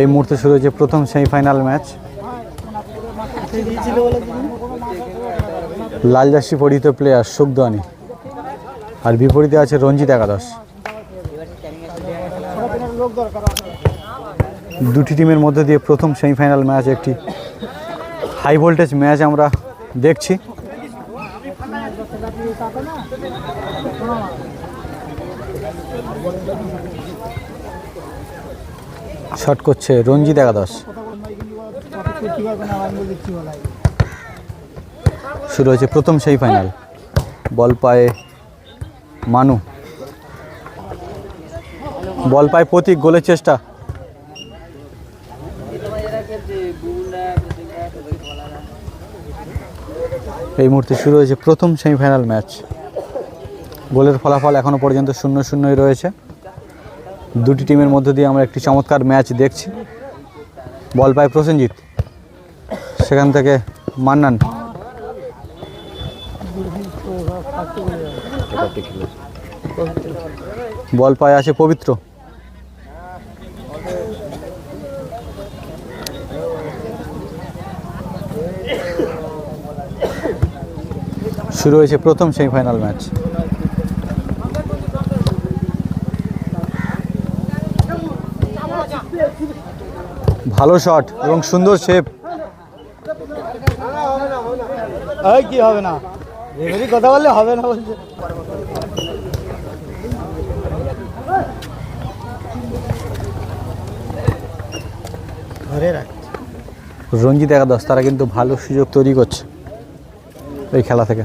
এই মুহূর্তে শুরু হয়েছে প্রথম সেমিফাইনাল ম্যাচ লাল জার্সি পরিহিত প্লেয়ার সুখদানি আর বিপরীতে আছে রঞ্জিত একাদশ। দুটি টিমের মধ্যে দিয়ে প্রথম সেমিফাইনাল ম্যাচ একটি হাই ভোল্টেজ ম্যাচ আমরা দেখছি। শট করছে রঞ্জিত একাদশ। শুরু হয়েছে প্রথম সেমিফাইনাল। বল পায়ে মানু। বল পায় প্রতীক, গোলের চেষ্টা। এই মুহূর্তে শুরু হয়েছে প্রথম সেমিফাইনাল ম্যাচ। গোলের ফলাফল এখনও পর্যন্ত শূন্য শূন্যই রয়েছে। দুটি টিমের মধ্যে দিয়ে আমরা একটি চমৎকার ম্যাচ দেখছি। বল পায় প্রসেনজিৎ। সেখান থেকে মান্নান। বল পায় আছে পবিত্র। শুরু হয়েছে প্রথম সেমিফাইনাল ম্যাচ ভালো শট এবং সুন্দর শেপ কি হবে না? কথা বললে হবে না বলছে। রঞ্জিত একাদশ তারা কিন্তু ভালো সুযোগ তৈরি করছে এই খেলা থেকে।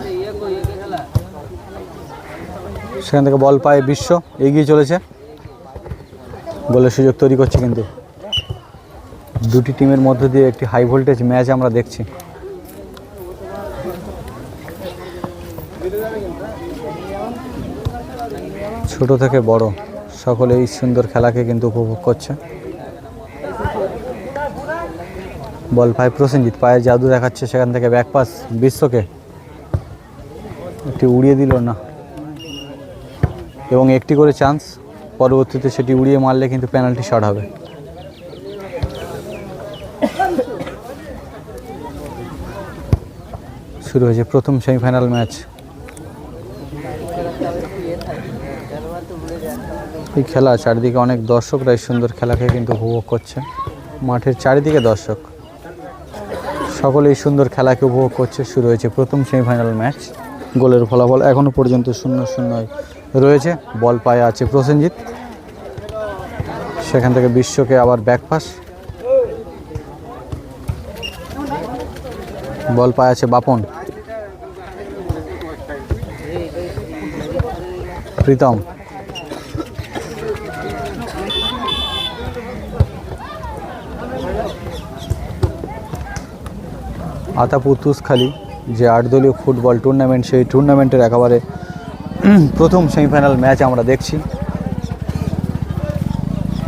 সেখান থেকে বল পায় বিশ্ব, এগিয়ে চলেছে। গোলের সুযোগ তৈরি করছে কিন্তু। দুটি টিমের মধ্য দিয়ে একটি হাই ভোল্টেজ ম্যাচ আমরা দেখছি। ছোট থেকে বড়, সকলে এই সুন্দর খেলাকে কিন্তু উপভোগ করছে। বল পায় প্রসেনজিৎ, পায়ের জাদু দেখাচ্ছে সেখান থেকে ব্যাক পাস বিশ্বকে। একটি উড়িয়ে দিল না। এবং একটি করে চান্স পরবর্তীতে সেটি উড়িয়ে মারলে কিন্তু পেনাল্টি শট হবে। শুরু হয়েছে প্রথম সেমিফাইনাল ম্যাচ এই খেলা চারিদিকে অনেক দর্শকরা এই সুন্দর খেলাকে কিন্তু উপভোগ করছে। মাঠের চারিদিকে দর্শক। সকলে এই সুন্দর খেলাকে উপভোগ করছে। শুরু হয়েছে প্রথম সেমিফাইনাল ম্যাচ গোলের ফলাফল এখনও পর্যন্ত শূন্য শূন্য রয়েছে, বল পায়ে আছে প্রসেনজিৎ। সেখান থেকে বিশ্বকে আবার ব্যাক পাস বল পায়ে আছে বাপন। প্রীতম। আতাপুর তুসখালি, যে আটদলীয় ফুটবল টুর্নামেন্ট সেই টুর্নামেন্টের একেবারে প্রথম সেমিফাইনাল ম্যাচ আমরা দেখছি।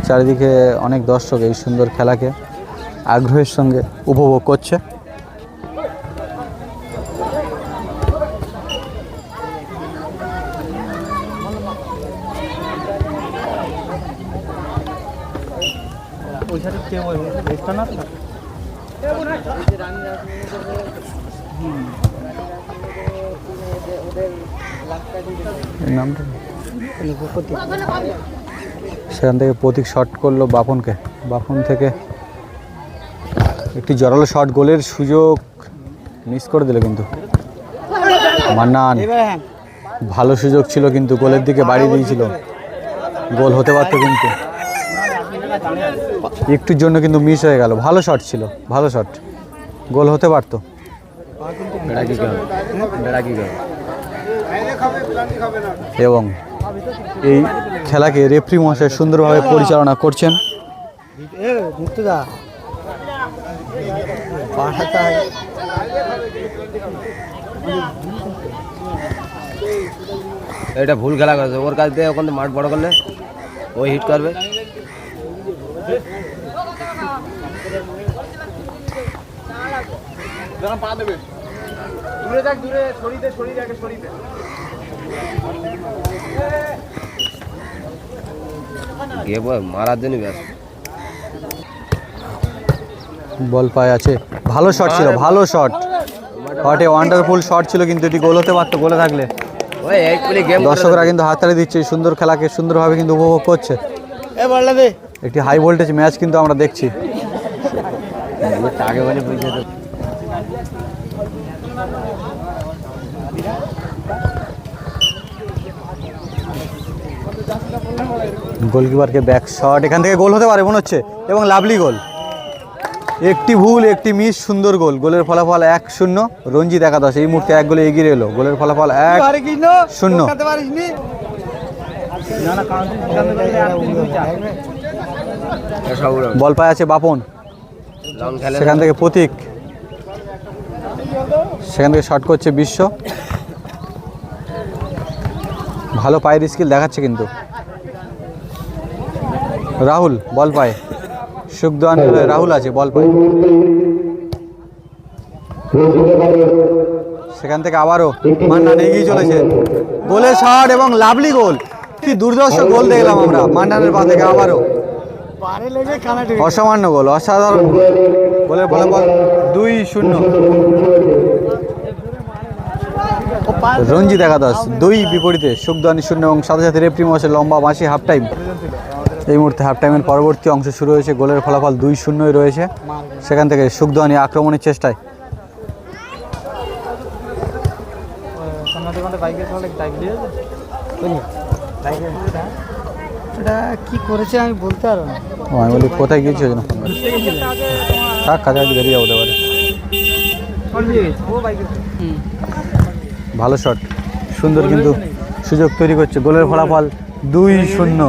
চারিদিকে অনেক দর্শক এই সুন্দর খেলাকে আগ্রহের সঙ্গে উপভোগ করছে ওই সাইডে কে বলবে রেস্টটা না তো? এর নামটা সেখান থেকে প্রতীক শট করল বাপনকে বাপন থেকে একটি জোরালো শট গোলের সুযোগ মিস করে দিল কিন্তু। মান্নান ভালো সুযোগ ছিল কিন্তু গোলের দিকে বাড়িয়ে দিয়েছিল। গোল হতে পারতো কিন্তু। একটুর জন্য কিন্তু মিস হয়ে গেল। ভালো শট ছিল ভালো শট গোল হতে পারতো। এবং এই খেলাকে রেফরি মহাশয় সুন্দরভাবে পরিচালনা করছেন। এটা ভুল খেলা করেছে। ওর কাছ দিয়ে ওখানে মাঠ বড় করলে ওই হিট করবে। গিয়ে বল, মারার জন্য ব্যস্ত। বল পায়ে আছে। ভালো শট ছিল ভালো শট হটে ওয়ান্ডারফুল শট ছিল কিন্তু এটি গোল হতে পারতো গোলে থাকলে। দর্শকরা কিন্তু হাততালি দিচ্ছে সুন্দর খেলাকে সুন্দরভাবে কিন্তু উপভোগ করছে। এ বললা দে। একটি হাই ভোল্টেজ ম্যাচ কিন্তু আমরা দেখছি। আগে বলে গোলকিপারকে ব্যাক শট এখান থেকে গোল হতে পারে মনে হচ্ছে। এবং লাভলি গোল। একটি ভুল একটি মিস সুন্দর গোল। গোলের ফলাফল এক শূন্য। রঞ্জিত একাদশ এই মুহূর্তে এক গোলে এগিয়ে এলো। গোলের ফলাফল এক শূন্য। বল পায় আছে বাপন। সেখান থেকে প্রতীক। সেখান থেকে শট করছে বিশ্ব। ভালো পায়ের স্কিল দেখাচ্ছে কিন্তু। রাহুল, বল পায়। সুখদান রাহুল আছে, বল পায়। সেখান থেকে আবারও মান্নান এগিয়ে চলেছে। গোলের শট এবং লাভলি গোল। কি দুর্দর্শ গোল দেখলাম আমরা, মান্নানের পা থেকে আবারও। অসামান্য গোল, অসাধারণ গোল। গোলের ফলাফল দুই শূন্য। রঞ্জিত একাদশ, দুই বিপরীতে সুখদানি শূন্য এবং সাথে সাথে রেপ্রি মাসে লম্বা মাসি হাফ টাইম এই মুহূর্তে হাফ টাইমের পরবর্তী অংশ শুরু হয়েছে গোলের ফলাফল দুই শূন্যই রয়েছে। সেখান থেকে সুখদানি আক্রমণের চেষ্টায়। এটা কি করেছে আমি বলতে পারব না। আমি বলি কোথায় গিয়েছি ওই জন্য? ফোন করি। থাক কাছাকাছি বেরিয়ে যাব এবারে ভালো শট সুন্দর কিন্তু সুযোগ তৈরি করছে। গোলের ফলাফল দুই শূন্য।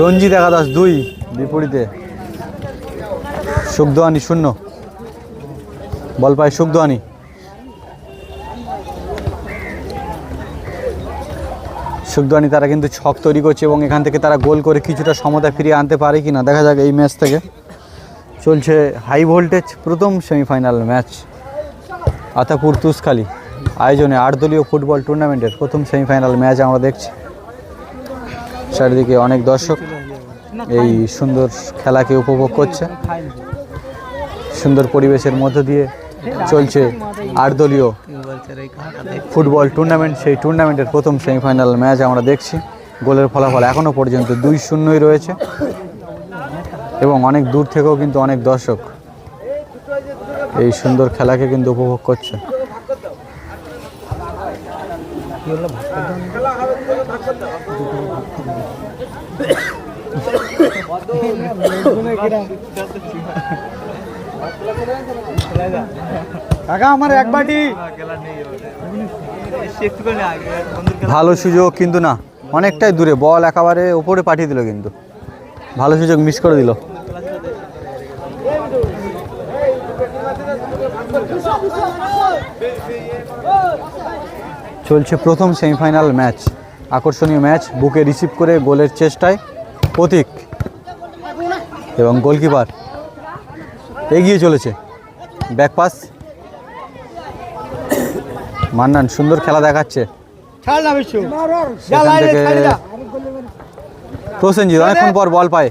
রঞ্জিত একাদশ দুই, বিপরীতে। সুখদোয়ানি শূন্য। বল পায় সুখদোয়ানি। সুখদোয়ানি তারা কিন্তু ছক তৈরি করছে এবং এখান থেকে তারা গোল করে কিছুটা সমতা ফিরিয়ে আনতে পারে কি না দেখা যাক এই ম্যাচ থেকে। চলছে হাই ভোল্টেজ প্রথম সেমিফাইনাল ম্যাচ আতাপুর তুসখালি। আয়োজনে আট দলীয় ফুটবল টুর্নামেন্টের প্রথম সেমিফাইনাল ম্যাচ আমরা দেখছি। চারিদিকে অনেক দর্শক এই সুন্দর খেলাকে উপভোগ করছে। সুন্দর পরিবেশের মধ্য দিয়ে চলছে আট দলীয় ফুটবল টুর্নামেন্ট সেই টুর্নামেন্টের প্রথম সেমিফাইনাল ম্যাচ আমরা দেখছি। গোলের ফলাফল এখনও পর্যন্ত দুই শূন্যই রয়েছে। এবং অনেক দূর থেকেও কিন্তু অনেক দর্শক এই সুন্দর খেলাকে কিন্তু উপভোগ করছে। ভালো সুযোগ কিন্তু না, অনেকটাই দূরে, বল একেবারে ওপরে পাঠিয়ে দিল কিন্তু। ভালো সুযোগ মিস করে দিল। চলছে প্রথম সেমিফাইনাল ম্যাচ আকর্ষণীয় ম্যাচ বুকে রিসিভ করে গোলের চেষ্টায় প্রতীক এবং গোলকিপার এগিয়ে চলেছে। Back pass. মান্নান সুন্দর খেলা দেখাচ্ছে। প্রসেনজিৎ অনেকক্ষণ পর বল পায়।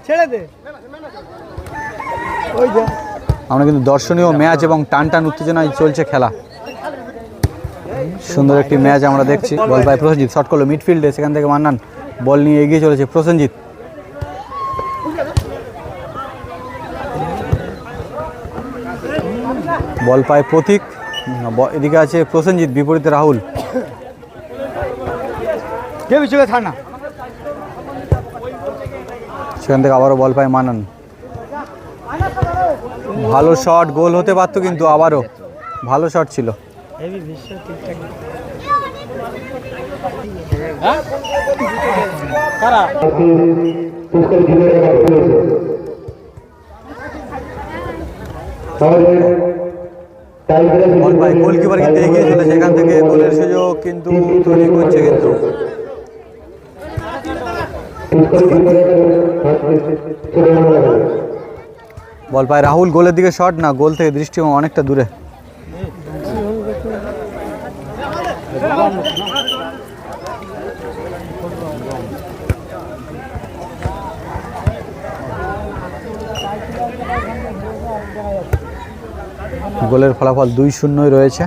আমরা কিন্তু দর্শনীয় ম্যাচ এবং টান টান উত্তেজনায় চলছে খেলা। সুন্দর একটি ম্যাচ আমরা দেখছি। বল পায় প্রসেনজিৎ শট করল মিডফিল্ডে সেখান থেকে মান্নান। বল নিয়ে এগিয়ে চলেছে প্রসেনজিৎ। বল পায় প্রতীক। ব- এদিকে আছে প্রসেনজিৎ বিপরীতে রাহুল। কে বিশুকে ছাড় না সেখান থেকে আবারও বল পায় মানান ভালো শট গোল হতে পারতো কিন্তু আবারও। ভালো শট ছিল। হেভি বিশ্ব ঠিকঠাক কারা? বল পাই গোলকিপার কিন্তু এগিয়ে চলেছে এখান থেকে গোলের সুযোগ কিন্তু তৈরি করছে কিন্তু। বল পায় রাহুল গোলের দিকে শট না? গোল থেকে দৃষ্টি অনেকটা দূরে। গোলের ফলাফল দুই শূন্যই রয়েছে।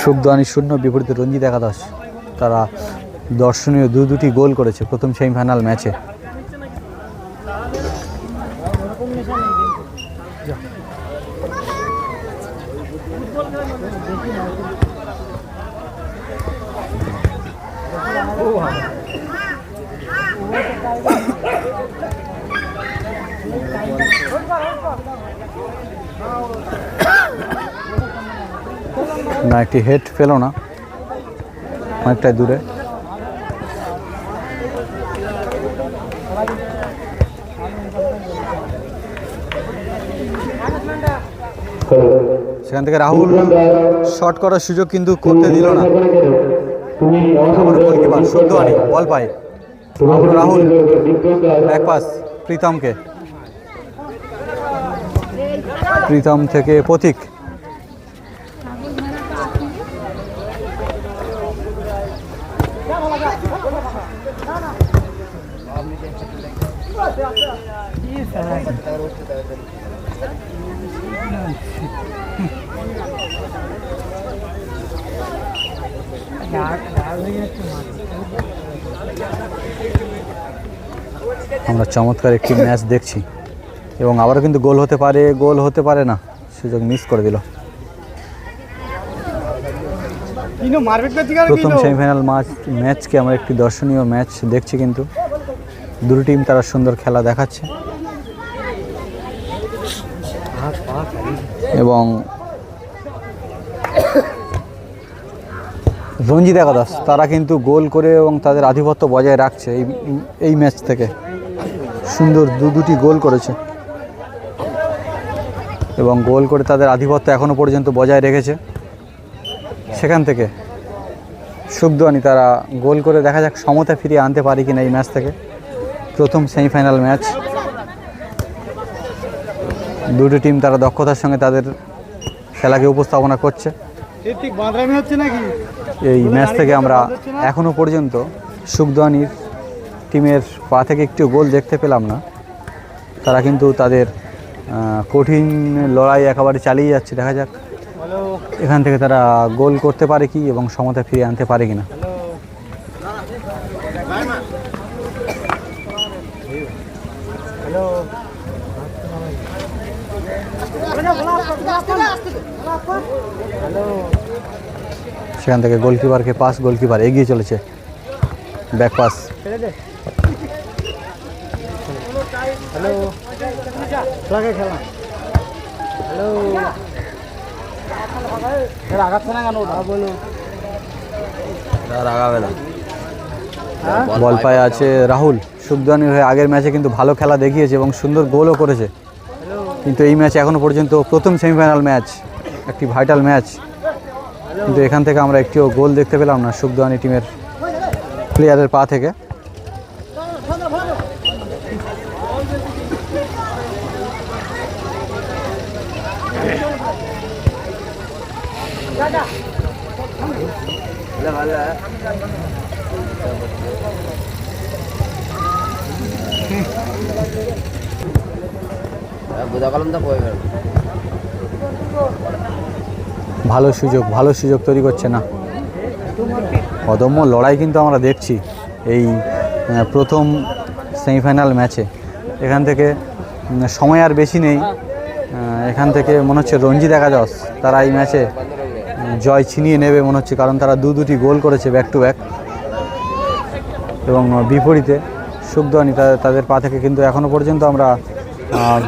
সুখদানি শূন্য, বিপরীতে রঞ্জিত একাদশ। তারা দর্শনীয় দু দুটি গোল করেছে প্রথম সেমিফাইনাল ম্যাচে। না, একটি হেড পেল না। অনেকটাই দূরে। সেখান থেকে রাহুল শট করার সুযোগ কিন্তু করতে দিল না। গোলকিপার শুদ্ধ আনি বল পায়। রাহুল ব্যাক পাস প্রীতমকে। প্রীতম থেকে পথিক আমরা চমৎকার একটি ম্যাচ দেখছি। এবং আবারও কিন্তু গোল হতে পারে গোল হতে পারে না। সুযোগ মিস করে দিল। প্রথম সেমিফাইনাল ম্যাচ ম্যাচকে আমরা একটি দর্শনীয় ম্যাচ দেখছি কিন্তু। দুটো টিম তারা সুন্দর খেলা দেখাচ্ছে। এবং রঞ্জিত একাদশ, তারা কিন্তু গোল করে এবং তাদের আধিপত্য বজায় রাখছে এই এই ম্যাচ থেকে। সুন্দর দু, দুটি গোল করেছে। এবং গোল করে তাদের আধিপত্য এখনও পর্যন্ত বজায় রেখেছে। সেখান থেকে সুখদানি তারা গোল করে দেখা যাক সমতা ফিরিয়ে আনতে পারে কিনা এই ম্যাচ থেকে। প্রথম সেমিফাইনাল ম্যাচ। দুটি টিম তারা দক্ষতার সঙ্গে তাদের খেলাকে উপস্থাপনা করছে। এই ম্যাচ থেকে আমরা এখনও পর্যন্ত সুখদানির টিমের পা থেকে একটু গোল দেখতে পেলাম না। তারা কিন্তু তাদের কঠিন লড়াই একেবারে চালিয়ে যাচ্ছে দেখা যাক। এখান থেকে তারা গোল করতে পারে কি এবং সমতা ফিরিয়ে আনতে পারে কিনা। সেখান থেকে গোলকিপারকে পাস গোলকিপার এগিয়ে চলেছে। Back pass. বলো। না। হ্যাঁ? বল পায়ে আছে রাহুল। সুখদানির হয়ে আগের ম্যাচে কিন্তু ভালো খেলা দেখিয়েছে এবং সুন্দর গোলও করেছে। কিন্তু এই ম্যাচ এখনও পর্যন্ত প্রথম সেমিফাইনাল ম্যাচ, একটি ভাইটাল ম্যাচ। কিন্তু এখান থেকে আমরা একটিও গোল দেখতে পেলাম না সুখদানি টিমের প্লেয়ারের পা থেকে। ভালো সুযোগ ভালো সুযোগ তৈরি করছে না। অদম্য লড়াই কিন্তু আমরা দেখছি এই প্রথম সেমিফাইনাল ম্যাচে। এখান থেকে সময় আর বেশি নেই। এখান থেকে মনে হচ্ছে রঞ্জিত একাদশ তারা এই ম্যাচে জয় ছিনিয়ে নেবে মনে হচ্ছে, কারণ তারা দু দুটি গোল করেছে ব্যাক টু ব্যাক এবং বিপরীতে সুখদানি তাদের পা থেকে কিন্তু এখনও পর্যন্ত আমরা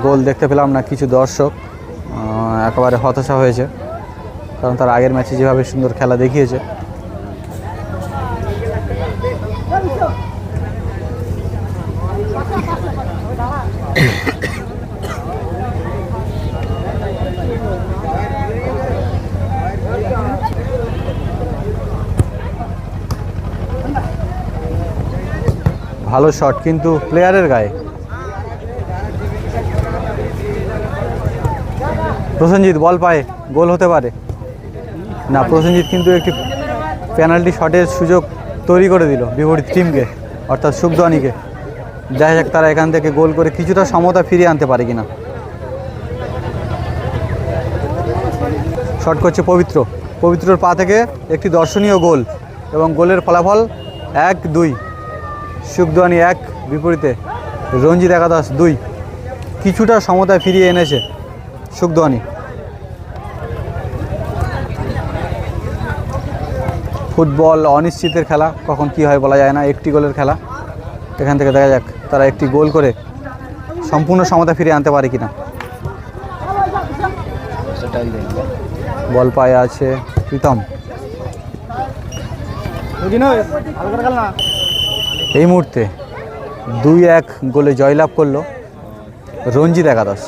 গোল দেখতে পেলাম না কিছু দর্শক একেবারে হতাশা হয়েছে, কারণ তার আগের ম্যাচে যেভাবে সুন্দর খেলা দেখিয়েছে। ভালো শট কিন্তু প্লেয়ারের গায়ে প্রসেনজিৎ, বল পায়, গোল হতে পারে। না, প্রসেনজিৎ কিন্তু একটি পেনাল্টি শটের সুযোগ তৈরি করে দিল বিপরীত টিমকে, অর্থাৎ সুখদানিকে দেখা যাক তারা এখান থেকে গোল করে কিছুটা সমতা ফিরিয়ে আনতে পারে কিনা। শট করছে পবিত্র। পবিত্রর পা থেকে একটি দর্শনীয় গোল এবং গোলের ফলাফল এক দুই। সুখদানি এক, বিপরীতে রঞ্জিত একাদশ দুই। কিছুটা সমতা ফিরিয়ে এনেছে সুখদানি ফুটবল অনিশ্চিতের খেলা, কখন কি হয় বলা যায় না, একটি গোলের খেলা। এখান থেকে দেখা যাক তারা একটি গোল করে সম্পূর্ণ সমতা ফিরিয়ে আনতে পারে কিনা। বল পায়ে আছে প্রীতম। এই মুহূর্তে দুই এক গোলে জয়লাভ করল রঞ্জিত একাদশ।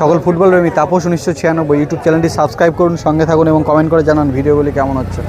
সকল ফুটবল প্রেমী তাপস উনিশশো ছিয়ানব্বই ইউটিউব চ্যানেলটি সাবস্ক্রাইব করুন, সঙ্গে থাকুন এবং কমেন্ট করে জানান ভিডিওগুলি কেমন হচ্ছে।